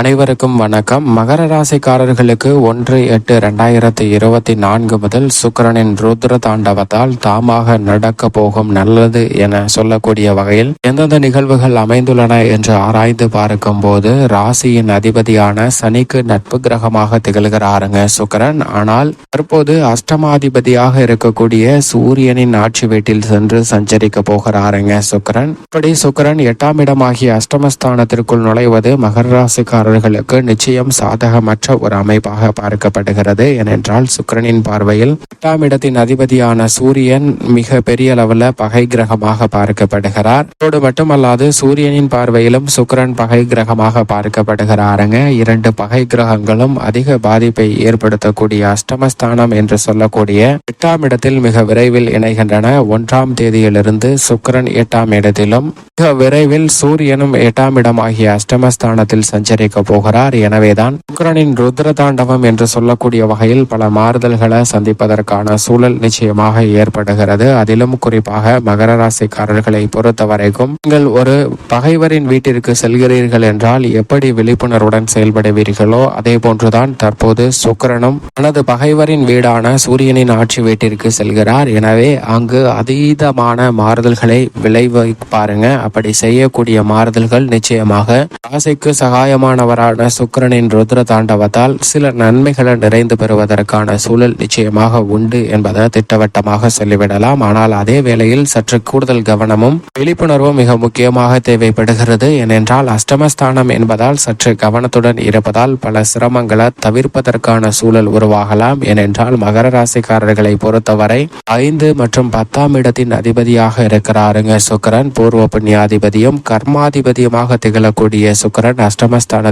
அனைவருக்கும் வணக்கம். மகர ராசிக்காரர்களுக்கு ஒன்று எட்டு ரெண்டாயிரத்தி இருபத்தி நான்கு முதல் சுக்கிரனின் ருத்ர தாண்டவத்தால் தாமாக நடக்க போகும் நல்லது என சொல்லக்கூடிய வகையில் எந்தெந்த நிகழ்வுகள் அமைந்துள்ளன என்று ஆராய்ந்து பார்க்கும் போது ராசியின் அதிபதியான சனிக்கு நட்பு கிரகமாக திகழ்கிறாருங்க சுக்கிரன். ஆனால் தற்போது அஷ்டமாதிபதியாக இருக்கக்கூடிய சூரியனின் ஆட்சி வீட்டில் சென்று சஞ்சரிக்க போகிறாருங்க சுக்கிரன். இப்படி சுக்கரன் எட்டாம் இடமாகிய அஷ்டமஸ்தானத்திற்குள் நுழைவது மகர ராசிக்காரர்களுக்கு நிச்சயம் சாதகமற்ற ஒரு அமைப்பாக பார்க்கப்படுகிறது. ஏனென்றால் சுக்கிரனின் பார்வையில் எட்டாம் இடத்தின் அதிபதியான சூரியன் மிக பெரிய அளவில் பகை கிரகமாக பார்க்கப்படுகிறார். அதோடு மட்டுமல்லாது சூரியனின் பார்வையிலும் சுக்கிரன் பகை கிரகமாக பார்க்கப்படுகிறாருங்க. இரண்டு பகை கிரகங்களும் அதிக பாதிப்பை ஏற்படுத்தக்கூடிய அஷ்டமஸ்தானம் என்று சொல்லக்கூடிய எட்டாம் இடத்தில் மிக விரைவில் இணைகின்றன. ஒன்றாம் தேதியிலிருந்து சுக்கிரன் எட்டாம் இடத்திலும் மிக விரைவில் சூரியனும் எட்டாம் இடமாகிய அஷ்டமஸ்தானத்தில் சஞ்சரிக்க போகிறார். எனவேதான் சுக்கிரனின் ருத்ர தாண்டவம் என்று சொல்லக்கூடிய வகையில் பல மாறுதல்களை சந்திப்பதற்கான சூழல் நிச்சயமாக ஏற்படுகிறது. அதிலும் குறிப்பாக மகர ராசிக்காரர்களை பொறுத்த வரைக்கும் நீங்கள் ஒரு பகைவரின் வீட்டிற்கு செல்கிறீர்கள் என்றால் எப்படி விழிப்புணர்வுடன் செயல்படுவீர்களோ அதே போன்றுதான் தற்போது சுக்கரனும் தனது பகைவரின் வீடான சூரியனின் ஆட்சி வீட்டிற்கு செல்கிறார். எனவே அங்கு அதீதமான மாறுதல்களை விளைவிப்பாருங்க. அப்படி செய்யக்கூடிய மாறுதல்கள் நிச்சயமாக ராசிக்கு சகாயமான சகாயமானவரான சுக்கிரனின் ருத்ர தாண்டவத்தால் சில நன்மைகளை நிறைந்து பெறுவதற்கான சூழல் நிச்சயமாக உண்டு என்பதை திட்டவட்டமாக சொல்லிவிடலாம். ஆனால் அதே வேளையில் சற்று கூடுதல் கவனமும் விழிப்புணர்வும் மிக முக்கியமாக தேவைப்படுகிறது. ஏனென்றால் அஷ்டமஸ்தானம் என்பதால் சற்று கவனத்துடன் இருப்பதால் பல சிரமங்களை தவிர்ப்பதற்கான சூழல் உருவாகலாம். ஏனென்றால் மகர ராசிக்காரர்களை பொறுத்தவரை ஐந்து மற்றும் பத்தாம் இடத்தின் அதிபதியாக இருக்கிறாருங்க சுக்கிரன். பூர்வ புண்ணியாதிபதியும் கர்மாதிபதியுமாக திகழக்கூடிய சுக்கிரன்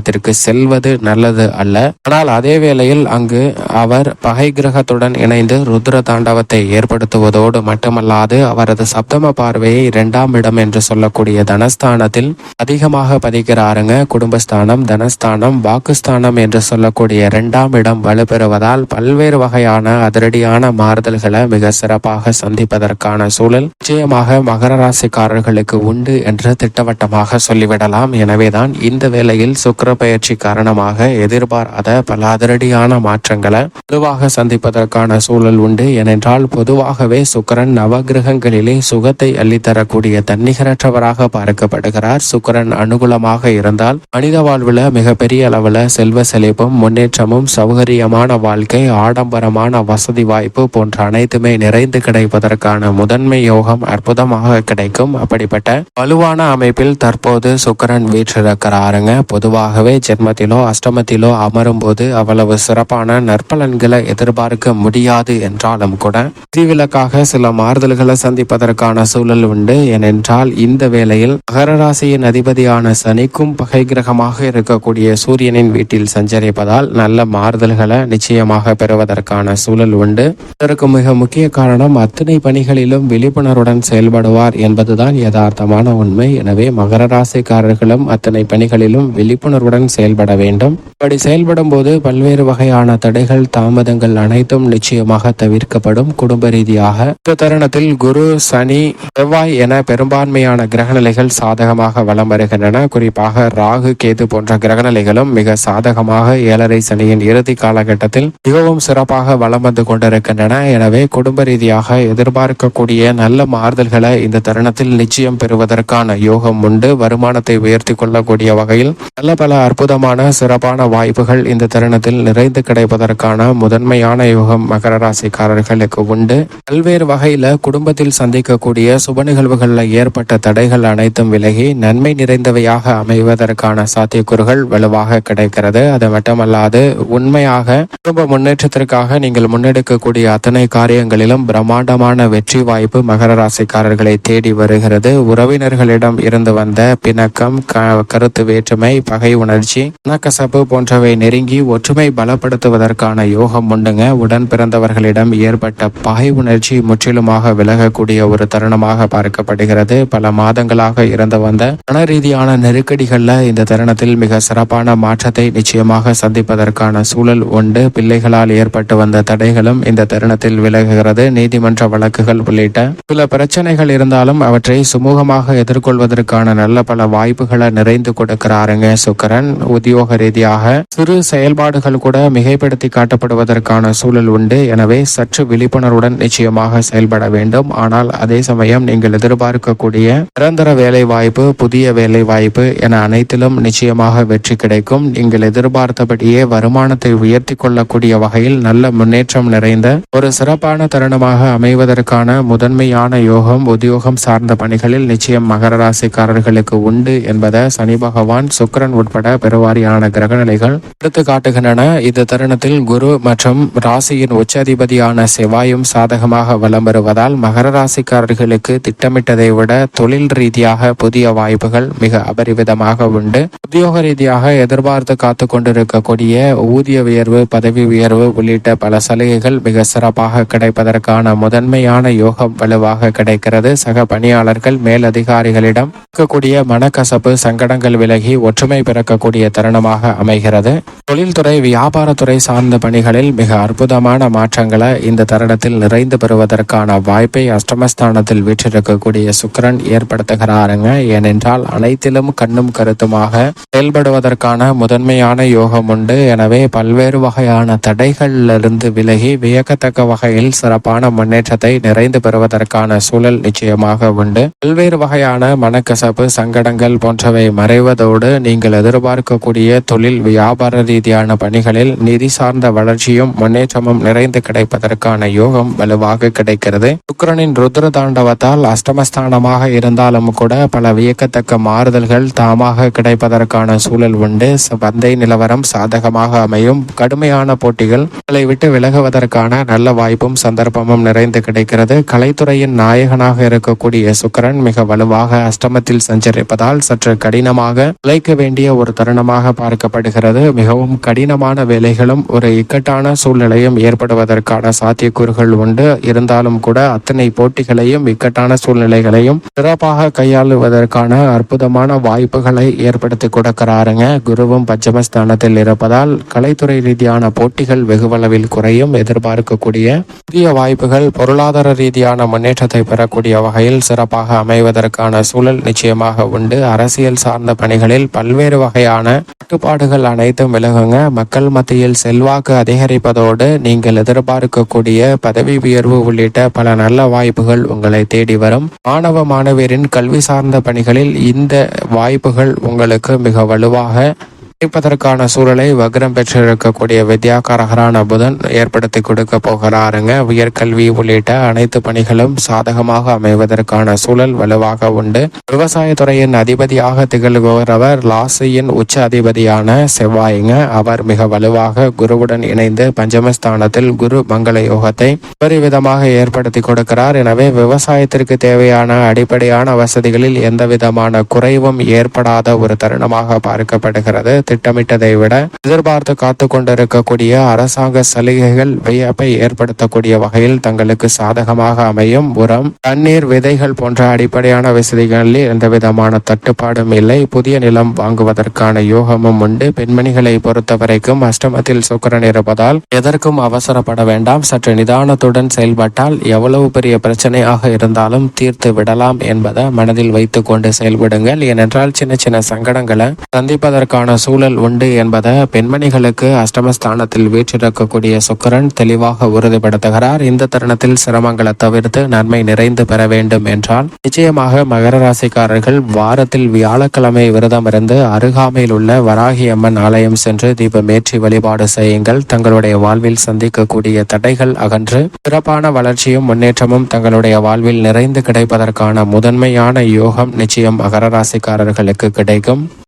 கிரகத்திற்கு செல்வது நல்லது அல்ல. ஆனால் அதே வேளையில் அங்கு அவர் பகை கிரகத்துடன் இணைந்து ருத்ர தாண்டவத்தை ஏற்படுத்துவதோடு மட்டுமல்லாது அவரது சப்தம பார்வையை இரண்டாம் இடம் என்று சொல்லக்கூடிய தனஸ்தானத்தில் அதிகமாக பதிக்கிறாருங்க. குடும்பஸ்தானம் தனஸ்தானம் வாக்குஸ்தானம் என்று சொல்லக்கூடிய இரண்டாம் இடம் வலுப்பெறுவதால் பல்வேறு வகையான அதிரடியான மாறுதல்களை மிக சிறப்பாக சந்திப்பதற்கான சூழல் நிச்சயமாக மகர ராசிக்காரர்களுக்கு உண்டு என்று திட்டவட்டமாக சொல்லிவிடலாம். எனவேதான் இந்த வேளையில் சுக்கர பயிற்சி காரணமாக எதிர்பாராத பல அதிரடியான மாற்றங்களை பொதுவாக சந்திப்பதற்கான சூழல் உண்டு. ஏனென்றால் பொதுவாகவே சுக்கரன் நவகிரகங்களிலே சுகத்தை அள்ளித்தரக்கூடிய தன்னிகரற்றவராக பார்க்கப்படுகிறார். சுக்கரன் அனுகூலமாக இருந்தால் மனித வாழ்வுல மிகப்பெரிய அளவுல செல்வ செழிப்பும் முன்னேற்றமும் சௌகரியமான வாழ்க்கை ஆடம்பரமான வசதி வாய்ப்பு போன்ற அனைத்துமே நிறைந்து கிடைப்பதற்கான முதன்மை யோகம் அற்புதமாக கிடைக்கும். அப்படிப்பட்ட வலுவான அமைப்பில் தற்போது சுக்கரன் வீற்றிருக்கிறாருங்க. ஆகவே ஜென்மத்திலோ அஷ்டமத்திலோ அமரும் போது அவ்வளவு சிறப்பான நற்பலன்களை எதிர்பார்க்க முடியாது என்றாலும் கூட விதிவிலக்காக சில மாறுதல்களை சந்திப்பதற்கான சூழல் உண்டு. ஏனென்றால் இந்த வேளையில் மகர ராசியின் அதிபதியான சனிக்கும் பகை கிரகமாக இருக்கக்கூடிய சூரியனின் வீட்டில் சஞ்சரிப்பதால் நல்ல மாறுதல்களை நிச்சயமாக பெறுவதற்கான சூழல் உண்டு. இதற்கு மிக முக்கிய காரணம் அத்தனை பணிகளிலும் விழிப்புணர்வுடன் செயல்படுவார் என்பதுதான் யதார்த்தமான உண்மை. எனவே மகர ராசிக்காரர்களும் அத்தனை பணிகளிலும் விழிப்புணர்வு விழிப்புணர்வுடன் செயல்பட வேண்டும். இப்படி செயல்படும் போது பல்வேறு வகையான தடைகள் தாமதங்கள் அனைத்தும் நிச்சயமாக தவிர்க்கப்படும். குடும்ப ரீதியாக இந்த தருணத்தில் குரு சனி செவ்வாய் என பெரும்பான்மையான கிரகநிலைகள் சாதகமாக வலம் வருகின்றன. குறிப்பாக ராகு கேது போன்ற கிரகநிலைகளும் மிக சாதகமாக ஏழரை சனியின் இறுதி காலகட்டத்தில் மிகவும் சிறப்பாக வலம் வந்து கொண்டிருக்கின்றன. எனவே குடும்ப ரீதியாக எதிர்பார்க்கக்கூடிய நல்ல மாறுதல்களை இந்த தருணத்தில் நிச்சயம் பெறுவதற்கான யோகம் உண்டு. வருமானத்தை உயர்த்தி கொள்ளக்கூடிய வகையில் நல்ல பல அற்புதமான சிறப்பான வாய்ப்புகள் இந்த தருணத்தில் நிறைந்து கிடைப்பதற்கான முதன்மையான யோகம் மகர ராசிக்காரர்களுக்கு உண்டு. பல்வேறு வகையில குடும்பத்தில் சந்திக்கக்கூடிய சுப நிகழ்வுகளில் ஏற்பட்ட தடைகள் அனைத்தும் விலகி நன்மை நிறைந்தவையாக அமைவதற்கான சாத்தியக்கூறுகள் வலுவாக கிடைக்கிறது. அது மட்டுமல்லாது உண்மையாக குடும்ப முன்னேற்றத்திற்காக நீங்கள் முன்னெடுக்கக்கூடிய அத்தனை காரியங்களிலும் பிரம்மாண்டமான வெற்றி வாய்ப்பு மகர ராசிக்காரர்களை தேடி வருகிறது. உறவினர்களிடம் இருந்து வந்த பிணக்கம் க- கருத்து வேற்றுமை பகை உணர்ச்சி. மனக்கசப்பு போன்றவை நெருங்கி ஒற்றுமை பலப்படுத்துவதற்கான யோகம் உண்டுங்க. உடன் பிறந்தவர்களிடம் ஏற்பட்ட பகை உணர்ச்சி முற்றிலுமாக விலகக்கூடிய ஒரு தருணமாக பார்க்கப்படுகிறது. பல மாதங்களாக இருந்து வந்த மன ரீதியான நெருக்கடிகள்ல இந்த தருணத்தில் மிக சிறப்பான மாற்றத்தை நிச்சயமாக சந்திப்பதற்கான சூழல் உண்டு. பிள்ளைகளால் ஏற்பட்டு வந்த தடைகளும் இந்த தருணத்தில் விலகுகிறது. நீதிமன்ற வழக்குகள் உள்ளிட்ட சில பிரச்சனைகள் இருந்தாலும் அவற்றை சுமூகமாக எதிர்கொள்வதற்கான நல்ல பல வாய்ப்புகளை நிறைந்து கொடுக்கிறாருங்க. சுக்கர சுக்கரன் உத்தியோக ரீதியாக சிறு செயல்பாடுகள் கூட மிகைப்படுத்தி காட்டப்படுவதற்கான சூழல் உண்டு. எனவே சற்று விழிப்புணர்வுடன் நிச்சயமாக செயல்பட வேண்டும். ஆனால் அதே சமயம் நீங்கள் எதிர்பார்க்கக்கூடிய நிரந்தர வேலை வாய்ப்பு புதிய வேலை வாய்ப்பு என அனைத்திலும் நிச்சயமாக வெற்றி கிடைக்கும். நீங்கள் எதிர்பார்த்தபடியே வருமானத்தை உயர்த்தி கொள்ளக்கூடிய வகையில் நல்ல முன்னேற்றம் நிறைந்த ஒரு சிறப்பான தருணமாக அமைவதற்கான முதன்மையான யோகம் உத்தியோகம் சார்ந்த பணிகளில் நிச்சயம் மகர ராசிக்காரர்களுக்கு உண்டு என்பதை சனி பகவான் சுக்கிரன் உட்பட பெருவாரியான கிரகநிலைகள் எடுத்து காட்டுகின்றன. இந்த தருணத்தில் குரு மற்றும் ராசியின் உச்சதிபதியான செவ்வாயும் சாதகமாக வலம் வருவதால் மகர ராசிக்காரர்களுக்கு திட்டமிட்டதை விட தொழில் ரீதியாக புதிய வாய்ப்புகள் மிக அபரிவிதமாக உண்டு. உத்தியோக ரீதியாக எதிர்பார்த்து காத்து கொண்டிருக்கக்கூடிய ஊதிய உயர்வு பதவி உயர்வு உள்ளிட்ட பல சலுகைகள் மிக சிறப்பாக கிடைப்பதற்கான முதன்மையான யோகம் வலுவாக கிடைக்கிறது. சக பணியாளர்கள் மேலதிகாரிகளிடம் இருக்கக்கூடிய மனக்கசப்பு சங்கடங்கள் விலகி ஒற்றுமை பிறக்க பிறக்கக்கூடிய தருணமாக அமைகிறது. தொழில்துறை வியாபாரத்துறை சார்ந்த பணிகளில் மிக அற்புதமான மாற்றங்களை இந்த தருணத்தில் நிறைந்து பெறுவதற்கான வாய்ப்பை அஷ்டமஸ்தானத்தில் வீற்றிருக்கக்கூடிய சுக்கரன் ஏற்படுத்துகிறாருங்க. ஏனென்றால் அனைத்திலும் கண்ணும் கருத்துமாக செயல்படுவதற்கான முதன்மையான யோகம் உண்டு. எனவே பல்வேறு வகையான தடைகளிலிருந்து விலகி வியக்கத்தக்க வகையில் சிறப்பான முன்னேற்றத்தை நிறைந்து பெறுவதற்கான சூழல் நிச்சயமாக உண்டு. பல்வேறு வகையான மனக்கசப்பு சங்கடங்கள் போன்றவை மறைவதோடு நீங்கள் எதிர்பார்க்கக்கூடிய தொழில் வியாபார ரீதியான பணிகளில் நிதி சார்ந்த வளர்ச்சியும் முன்னேற்றமும் நிறைந்து கிடைப்பதற்கான யோகம் வலுவாக கிடைக்கிறது. சுக்கிரனின் ருத்ர தாண்டவத்தால் அஷ்டமஸ்தானமாக இருந்தாலும் கூட பல வியக்கத்தக்க மாறுதல்கள் தாமாக கிடைப்பதற்கான சூழல் உண்டு. பந்தை நிலவரம் சாதகமாக அமையும். கடுமையான போட்டிகள் விட்டு விலகுவதற்கான நல்ல வாய்ப்பும் சந்தர்ப்பமும் நிறைந்து கிடைக்கிறது. கலைத்துறையின் நாயகனாக இருக்கக்கூடிய சுக்கரன் மிக வலுவாக அஷ்டமத்தில் சஞ்சரிப்பதால் சற்று கடினமாக உழைக்க வேண்டிய ஒரு தருணமாக பார்க்கப்படுகிறது. மிகவும் கடினமான வேலைகளும் ஒரு இக்கட்டான சூழ்நிலையும் ஏற்படுவதற்கான சாத்தியக்கூறுகள் உண்டு. இருந்தாலும் கூட அத்தனை போட்டிகளையும் இக்கட்டான சூழ்நிலைகளையும் சிறப்பாக கையாளுவதற்கான அற்புதமான வாய்ப்புகளை ஏற்படுத்தி கொடுக்கிறாருங்க. குருவும் பஞ்சமஸ்தானத்தில் இருப்பதால் கலைத்துறை ரீதியான போட்டிகள் வெகுவளவில் குறையும். எதிர்பார்க்கக்கூடிய புதிய வாய்ப்புகள் பொருளாதார ரீதியான முன்னேற்றத்தை பெறக்கூடிய வகையில் சிறப்பாக அமைவதற்கான சூழல் நிச்சயமாக உண்டு. அரசியல் சார்ந்த பணிகளில் பல்வேறு வகை வகையான கட்டுப்பாடுகள் அனைத்தும் விலகுங்க. மக்கள் மத்தியில் செல்வாக்கு அதிகரிப்பதோடு நீங்கள் எதிர்பார்க்கக்கூடிய பதவி உயர்வு உள்ளிட்ட பல நல்ல வாய்ப்புகள் உங்களை தேடி வரும். மாணவ மாணவியரின் கல்வி சார்ந்த பணிகளில் இந்த வாய்ப்புகள் உங்களுக்கு மிக வலுவாக கிடைப்பதற்கான சூழலை வக்ரம் பெற்றிருக்கக்கூடிய வித்யாகாரகரான புதன் ஏற்படுத்தி கொடுக்க போகிறாருங்க. உயர்கல்வி உள்ளிட்ட அனைத்து பணிகளும் சாதகமாக அமைவதற்கான சூழல் வலுவாக உண்டு. விவசாயத்துறையின் அதிபதியாக திகழ்பவர் லாசியின் உச்ச அதிபதியான செவ்வாய்ங்க. அவர் மிக வலுவாக குருவுடன் இணைந்து பஞ்சமஸ்தானத்தில் குரு மங்கள யோகத்தை விதமாக ஏற்படுத்தி கொடுக்கிறார். எனவே விவசாயத்திற்கு தேவையான அடிப்படையான வசதிகளில் எந்த விதமான குறைவும் ஏற்படாத ஒரு தருணமாக பார்க்கப்படுகிறது. திட்டமிட்டதை விட எதிர்பார்த்து காத்து கொண்டிருக்கக்கூடிய அரசாங்க சலுகைகள் வியப்பை ஏற்படுத்தக்கூடிய வகையில் தங்களுக்கு சாதகமாக அமையும். உரம் தண்ணீர் விதைகள் போன்ற அடிப்படையான வசதிகளில் எந்த விதமான தட்டுப்பாடும் இல்லை. புதிய நிலம் வாங்குவதற்கான யோகமும் உண்டு. பெண்மணிகளை பொறுத்தவரைக்கும் அஷ்டமத்தில் சுக்கரன் இருப்பதால் எதற்கும் அவசரப்பட வேண்டாம். சற்று நிதானத்துடன் செயல்பட்டால் எவ்வளவு பெரிய பிரச்சனையாக இருந்தாலும் தீர்த்து விடலாம் என்பதை மனதில் வைத்துக் கொண்டு செயல்படுங்கள். ஏனென்றால் சின்ன சின்ன சங்கடங்களை சந்திப்பதற்கான சூழல் உண்டு என்பதை பெண்மணிகளுக்கு அஷ்டமஸ்தானத்தில் வீற்றிருக்கக்கூடிய சுக்கரன் தெளிவாக உறுதிப்படுத்துகிறார். இந்த தருணத்தில் சிரமங்களை தவிர்த்து நன்மை நிறைந்து பெற வேண்டும் என்றால் நிச்சயமாக மகர ராசிக்காரர்கள் வாரத்தில் வியாழக்கிழமை விரதம் இருந்து அருகாமையில் உள்ள வராகி அம்மன் ஆலயம் சென்று தீபமேற்றி வழிபாடு செய்யுங்கள். தங்களுடைய வாழ்வில் சந்திக்கக்கூடிய தடைகள் அகன்று சிறப்பான வளர்ச்சியும் முன்னேற்றமும் தங்களுடைய வாழ்வில் நிறைந்து கிடைப்பதற்கான முதன்மையான யோகம் நிச்சயம் மகர ராசிக்காரர்களுக்கு கிடைக்கும்.